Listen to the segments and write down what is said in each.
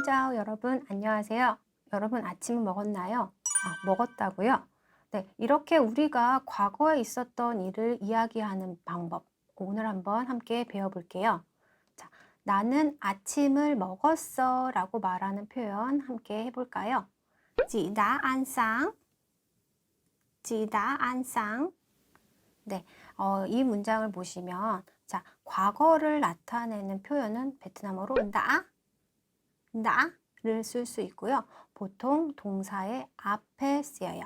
신짜오 여러분 안녕하세요. 여러분 아침을 먹었나요? 아, 먹었다고요? 네, 이렇게 우리가 과거에 있었던 일을 이야기하는 방법 오늘 한번 함께 배워볼게요. 자, 나는 아침을 먹었어 라고 말하는 표현 함께 해볼까요? 지다 안상 지다 안상 네, 어, 이 문장을 보시면 자, 과거를 나타내는 표현은 베트남어로 나, 나를 쓸 수 있고요. 보통 동사의 앞에 쓰여요.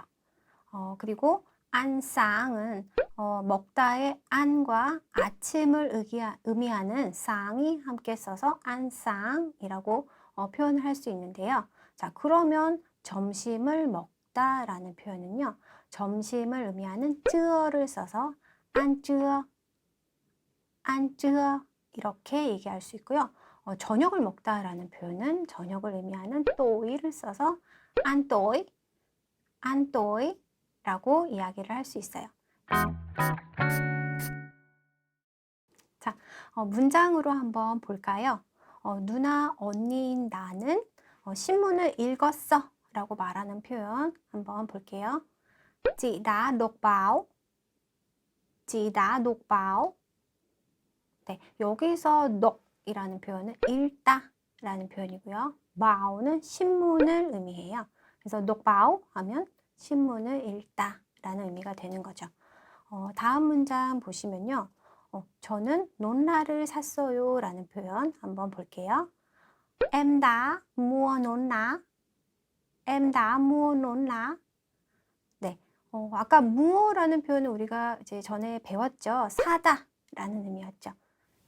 어, 그리고 안상은 어, 먹다의 안과 아침을 의기하, 의미하는 쌍이 함께 써서 안상이라고 어, 표현을 할 수 있는데요. 자, 그러면 점심을 먹다라는 표현은요. 점심을 의미하는 쯔어를 써서 안쯔어, 안쯔어 이렇게 얘기할 수 있고요. 어, 저녁을 먹다라는 표현은 저녁을 의미하는 또이를 써서 안 또이, 안 또이라고 이야기를 할 수 있어요. 자, 어, 문장으로 한번 볼까요? 어, 누나, 언니인 나는 어, 신문을 읽었어 라고 말하는 표현 한번 볼게요. Chị đã đọc báo. 네, 여기서 넉 이라는 표현은 읽다 라는 표현이고요. 바오는 신문을 의미해요. 그래서 녹바오 하면 신문을 읽다 라는 의미가 되는 거죠. 어, 다음 문장 보시면요. 어, 저는 논라를 샀어요 라는 표현 한번 볼게요. Em đã mua nón lá. 네, 어, 아까 무어라는 표현은 우리가 이제 전에 배웠죠. 사다 라는 의미였죠.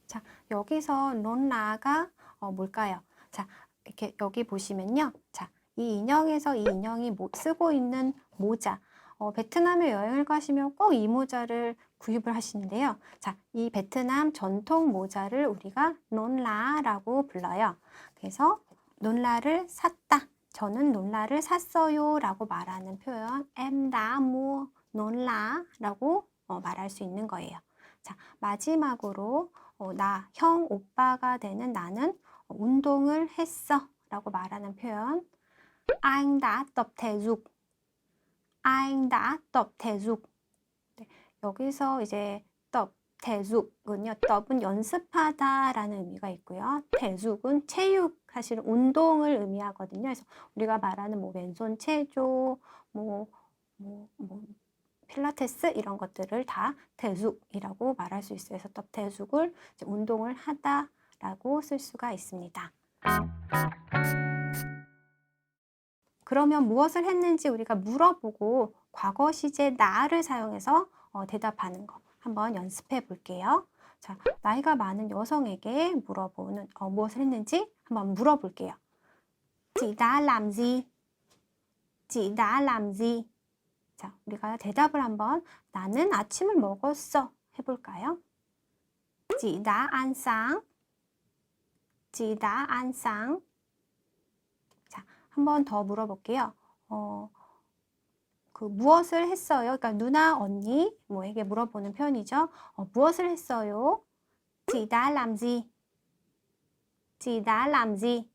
자, 여기서 논라가 어, 뭘까요? 자, 이렇게 여기 보시면요. 자, 이 인형에서 이 인형이 모, 쓰고 있는 모자. 어, 베트남에 여행을 가시면 꼭 이 모자를 구입을 하시는데요. 자, 이 베트남 전통 모자를 우리가 논라라고 불러요. 그래서 논라를 샀다. 저는 논라를 샀어요 라고 말하는 표현 mua 논라라고 어, 말할 수 있는 거예요. 자, 마지막으로 어, 나, 형, 오빠가 되는 나는 운동을 했어 라고 말하는 표현. Anh đã tập thể dục anh đã tập thể dục 네, 여기서 이제 tập thể dục 은요 tập 은 연습하다 라는 의미가 있고요. Thể dục 은 체육 사실은 운동을 의미하거든요. 그래서 우리가 말하는 뭐 왼손 체조 뭐, 뭐, 뭐 필라테스 이런 것들을 다 대숙이라고 말할 수 있어요. 그래서 또 대숙을 운동을 하다라고 쓸 수가 있습니다. 그러면 무엇을 했는지 우리가 물어보고 과거 시제 나를 사용해서 어, 대답하는 거 한번 연습해 볼게요. 자, 나이가 많은 여성에게 물어보는 어, 무엇을 했는지 한번 물어볼게요. Chị đã làm gì? 자, 우리가 대답을 한번 나는 아침을 먹었어 해볼까요? Chị đã ăn sáng. 자, 한번 더 물어볼게요. 어, 그 무엇을 했어요? 그러니까 누나, 언니 뭐에게 물어보는 표현이죠. 어, 무엇을 했어요? Chị đã làm gì?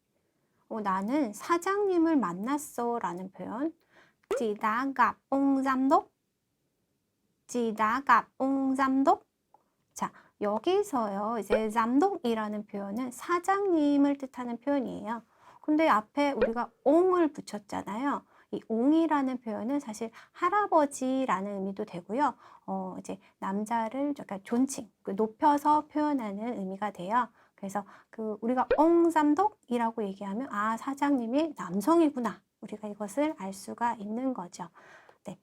어, 나는 사장님을 만났어 라는 표현. Chị đã gặp ông giám đốc. 자, 여기서요. 이제 잠독이라는 표현은 사장님을 뜻하는 표현이에요. 근데 앞에 우리가 옹을 붙였잖아요. 이 옹이라는 표현은 사실 할아버지라는 의미도 되고요. 어, 이제 남자를 약간 존칭, 그 높여서 표현하는 의미가 돼요. 그래서 그 우리가 옹잠독이라고 얘기하면 아 사장님이 남성이구나 우리가 이것을 알 수가 있는 거죠. 네.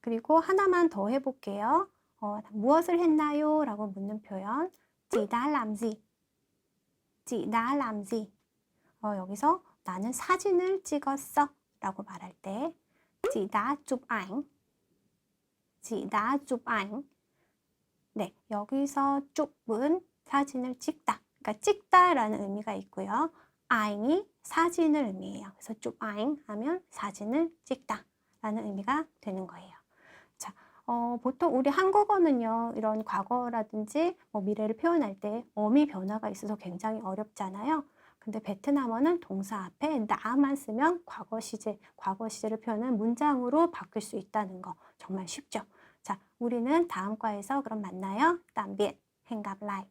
그리고 하나만 더 해볼게요. 어, 무엇을 했나요? 라고 묻는 표현. Làm gì? 어, 여기서 나는 사진을 찍었어. 라고 말할 때. Chị đã chụp ảnh. 네, 여기서 chụp은 사진을 찍다. 그러니까 찍다라는 의미가 있고요. 아잉이 사진을 의미해요. 그래서 쭈아잉 하면 사진을 찍다 라는 의미가 되는 거예요. 자, 어, 보통 우리 한국어는요, 이런 과거라든지 뭐 미래를 표현할 때 어미 변화가 있어서 굉장히 어렵잖아요. 근데 베트남어는 동사 앞에 나만 쓰면 과거 시제, 과거 시제를 표현한 문장으로 바뀔 수 있다는 거 정말 쉽죠? 자, 우리는 다음 과에서 그럼 만나요. gặp lại.